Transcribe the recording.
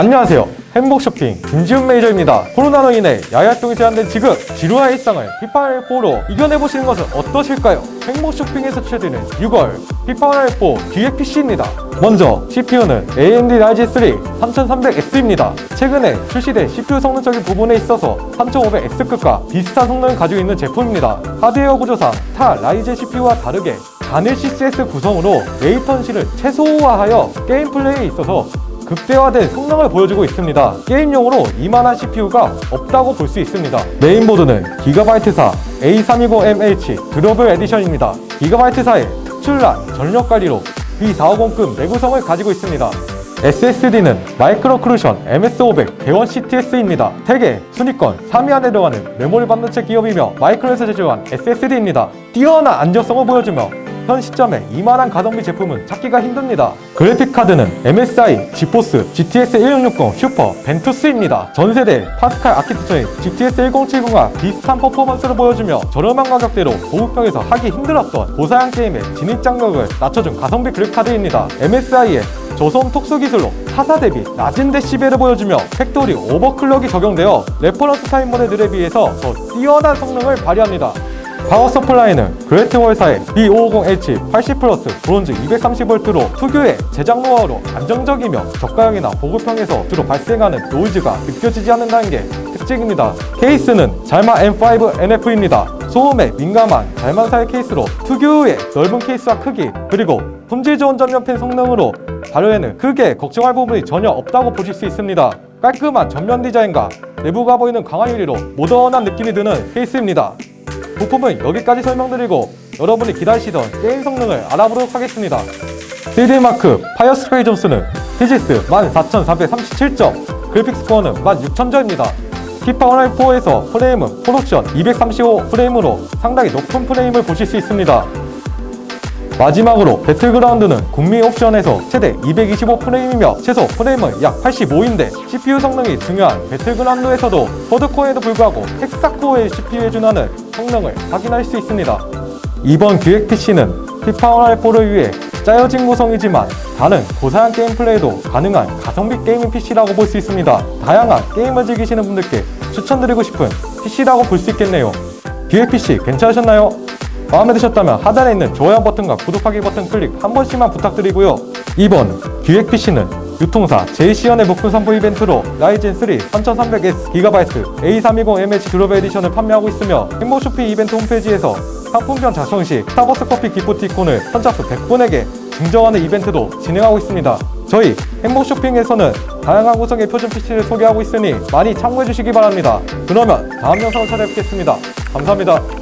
안녕하세요. 행복 쇼핑 김지훈 매니저입니다. 코로나로 인해 야외 활동이 제한된 지금 지루한 일상을 피파원L4로 이겨내보시는 것은 어떠실까요? 행복 쇼핑에서 출시되는 6월 피파원L4 기획 PC입니다. 먼저 CPU는 AMD Ryzen 3 3300X입니다. 최근에 출시된 CPU 성능적인 부분에 있어서 3500X급과 비슷한 성능을 가지고 있는 제품입니다. 하드웨어 구조상 타 라이젠 CPU와 다르게 단일 CCS 구성으로 레이턴시를 최소화하여 게임 플레이에 있어서 극대화된 성능을 보여주고 있습니다. 게임용으로 이만한 CPU가 없다고 볼 수 있습니다. 메인보드는 기가바이트사 A320MH 드러블 에디션입니다. 기가바이트사의 특출난 전력 관리로 B450급 내구성을 가지고 있습니다. SSD는 마이크로 크루션 MS500 대원 CTS입니다. 세계 순위권 3위 안에 들어가는 메모리 반도체 기업이며 마이크로에서 제조한 SSD입니다. 뛰어난 안정성을 보여주며 현 시점에 이만한 가성비 제품은 찾기가 힘듭니다. 그래픽 카드는 MSI 지포스 GTX 1660 슈퍼 벤투스입니다. 전세대 파스칼 아키텍처인 GTX 1070과 비슷한 퍼포먼스를 보여주며 저렴한 가격대로 고급형에서 하기 힘들었던 고사양 게임의 진입 장벽을 낮춰준 가성비 그래픽 카드입니다. MSI의 저소음 특수 기술로 타사 대비 낮은 데시벨을 보여주며 팩토리 오버클럭이 적용되어 레퍼런스 타임 모델들에 비해서 더 뛰어난 성능을 발휘합니다. 파워 서플라이는 그레이트월사의 B550H 80 플러스 브론즈 230V로 특유의 제작 노하우로 안정적이며 저가형이나 보급형에서 주로 발생하는 노이즈가 느껴지지 않는다는 게 특징입니다. 케이스는 잘마 M5 NF입니다. 소음에 민감한 잘만사의 케이스로 특유의 넓은 케이스와 크기 그리고 품질 좋은 전면펜 성능으로 발효에는 크게 걱정할 부분이 전혀 없다고 보실 수 있습니다. 깔끔한 전면 디자인과 내부가 보이는 강화 유리로 모던한 느낌이 드는 케이스입니다. 부품은 여기까지 설명드리고 여러분이 기다리시던 게임 성능을 알아보도록 하겠습니다. 3D마크 파이어 스프레이 점수는 피지스 14,437점, 그래픽 스코어는 16,000점입니다. 피파 온라인 4에서 프레임은 프로션 235 프레임으로 상당히 높은 프레임을 보실 수 있습니다. 마지막으로 배틀그라운드는 국민 옵션에서 최대 225 프레임이며 최소 프레임은 약 85인데 CPU 성능이 중요한 배틀그라운드에서도 쿼드코어에도 불구하고 헥사코어의 CPU에 준하는 성능을 확인할 수 있습니다. 이번 기획 PC는 피파 온라인 4를 위해 짜여진 구성이지만 다른 고사양 게임 플레이도 가능한 가성비 게이밍 PC라고 볼 수 있습니다. 다양한 게임을 즐기시는 분들께 추천드리고 싶은 PC라고 볼 수 있겠네요. 기획 PC 괜찮으셨나요? 마음에 드셨다면 하단에 있는 좋아요 버튼과 구독하기 버튼 클릭 한 번씩만 부탁드리고요. 이번 기획 PC는 유통사 제이시연의 목표 선보 이벤트로 라이젠 3 3300S 기가바이트 A320MH 드롭 에디션을 판매하고 있으며 행복쇼핑 이벤트 홈페이지에서 상품편 작성 시 스타버스 커피 기프티콘을 선착순 100분에게 증정하는 이벤트도 진행하고 있습니다. 저희 행복쇼핑에서는 다양한 구성의 표준 PC를 소개하고 있으니 많이 참고해 주시기 바랍니다. 그러면 다음 영상을 찾아뵙겠습니다. 감사합니다.